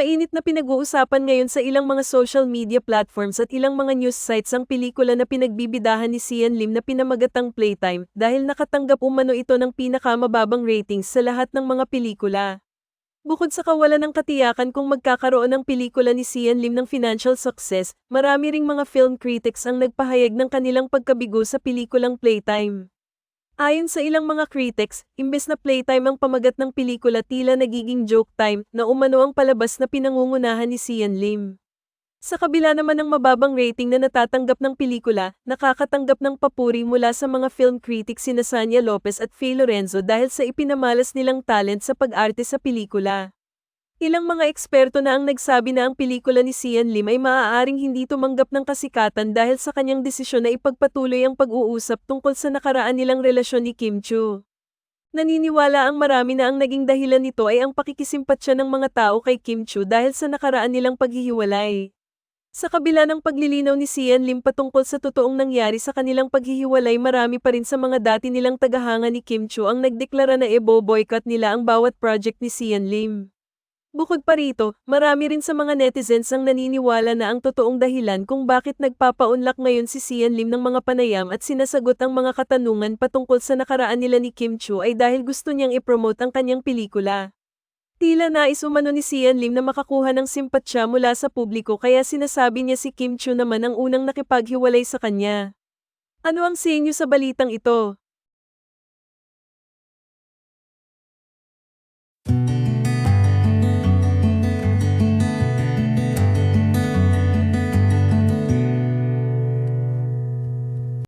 Mainit na pinag-uusapan ngayon sa ilang mga social media platforms at ilang mga news sites ang pelikula na pinagbibidahan ni Sian Lim na pinamagatang Playtime dahil nakatanggap umano ito ng pinakamababang ratings sa lahat ng mga pelikula. Bukod sa kawalan ng katiyakan kung magkakaroon ng pelikula ni Sian Lim ng financial success, marami ring mga film critics ang nagpahayag ng kanilang pagkabigo sa pelikulang Playtime. Ayon sa ilang mga critics, imbes na playtime ang pamagat ng pelikula tila nagiging joke time na umano ang palabas na pinangungunahan ni Sian Lim. Sa kabila naman ng mababang rating na natatanggap ng pelikula, nakakatanggap ng papuri mula sa mga film critics sina Sanya Lopez at Faye Lorenzo dahil sa ipinamalas nilang talent sa pag-arte sa pelikula. Ilang mga eksperto na ang nagsabi na ang pelikula ni Sian Lim ay maaaring hindi tumanggap ng kasikatan dahil sa kanyang desisyon na ipagpatuloy ang pag-uusap tungkol sa nakaraan nilang relasyon ni Kim Chu. Naniniwala ang marami na ang naging dahilan nito ay ang pakikisimpatya ng mga tao kay Kim Chu dahil sa nakaraan nilang paghihiwalay. Sa kabila ng paglilinaw ni Sian Lim patungkol sa totoong nangyari sa kanilang paghihiwalay marami pa rin sa mga dati nilang tagahanga ni Kim Chu ang nagdeklara na ebo-boycott nila ang bawat project ni Sian Lim. Bukod pa rito, marami rin sa mga netizens ang naniniwala na ang totoong dahilan kung bakit nagpapaunlak ngayon si Sian Lim ng mga panayam at sinasagot ang mga katanungan patungkol sa nakaraan nila ni Kim Chu ay dahil gusto niyang ipromote ang kanyang pelikula. Tila nais umano ni Sian Lim na makakuha ng simpatsya mula sa publiko kaya sinasabi niya si Kim Chu naman ang unang nakipaghiwalay sa kanya. Ano ang sinyo sa balitang ito?